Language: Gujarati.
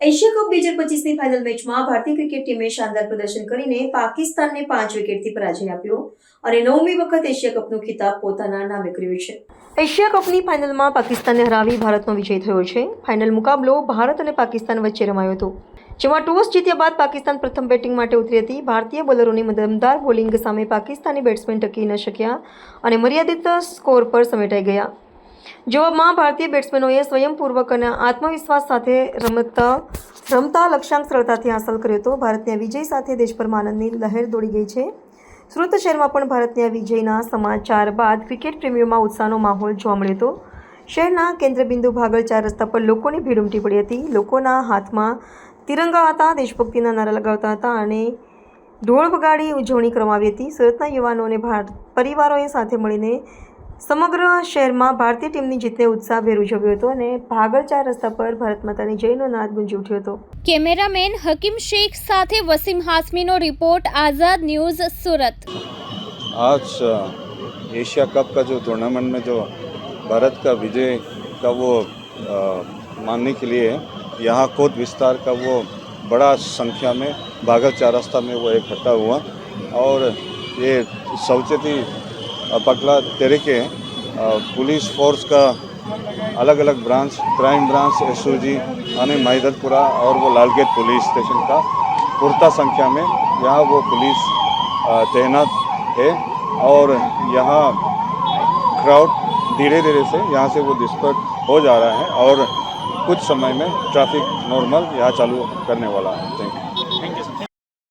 એશિયા કપ બે હજાર પચીસની ફાઇનલ મેચમાં ભારતીય ક્રિકેટ ટીમે શાનદાર પ્રદર્શન કરીને પાકિસ્તાનને પાંચ વિકેટથી પરાજય આપ્યો અને નવમી વખત એશિયા કપનો ખિતાબ પોતાના નામે કર્યો છે. એશિયા કપની ફાઇનલમાં પાકિસ્તાનને હરાવી ભારતનો વિજય થયો છે. ફાઇનલ મુકાબલો ભારત અને પાકિસ્તાન વચ્ચે રમાયો હતો. જેમાં ટોસ જીત્યા બાદ પાકિસ્તાન પ્રથમ બેટિંગ માટે ઉતરી હતી. ભારતીય બોલરોની દમદાર બોલિંગ સામે પાકિસ્તાની બેટ્સમેન ટકી ન શક્યા અને મર્યાદિત સ્કોર પર સમેટાઈ ગયા. જવાબમાં ભારતીય બેટ્સમેનોએ સ્વયંપૂર્વક અને આત્મવિશ્વાસ સાથે રમતા રમતા લક્ષ્યાંક સરળતાથી હાંસલ કર્યો હતો. ભારતના વિજય સાથે દેશભરમાં આનંદની લહેર દોડી ગઈ છે. સુરત શહેરમાં પણ ભારતના વિજયના સમાચાર બાદ ક્રિકેટ પ્રેમીઓમાં ઉત્સાહનો માહોલ જોવા મળ્યો હતો. શહેરના કેન્દ્રબિંદુ ભાગળ ચાર રસ્તા પર લોકોની ભીડ ઉમટી પડી હતી. લોકોના હાથમાં તિરંગા હતા, દેશભક્તિના નારા લગાવતા હતા અને ઢોળ વગાડી ઉજવણી કરવામાં આવી હતી. સુરતના યુવાનો અને પરિવારોએ સાથે મળીને સમગ્ર શહેરમાં ભારતીય ટીમની જેતે ઉત્સાહ ભેર ઉજવ્યો હતો અને ભાગળ ચાર રસ્તા પર ભારત માતાની જયનો નાદ ગુંજી ઉઠ્યો હતો. કેમેરામેન હકીમ શેખ સાથે વસીમ હાસમીનો રિપોર્ટ આઝાદ ન્યૂઝ સુરત. આજ એશિયા કપ કા જો टूर्नामेंट में जो भारत का विजय का वो आ, मानने के लिए यहाँ कोट विस्तार का वो बड़ा संख्या में बागल चौरास्ता में वो इकट्ठा हुआ और ये सौचेती पगला तरीके अ, पुलिस फोर्स का अलग अलग branch crime branch S O G यानी महिदतपुरा और वो लालगेट पुलिस स्टेशन का पुरता संख्या में यहाँ वो पुलिस तैनात है और यहाँ क्राउड धीरे धीरे से यहाँ से वो डिस्पर्ट हो जा रहा है और कुछ समय में ट्रैफ़िक नॉर्मल यहाँ चालू करने वाला है। Thank you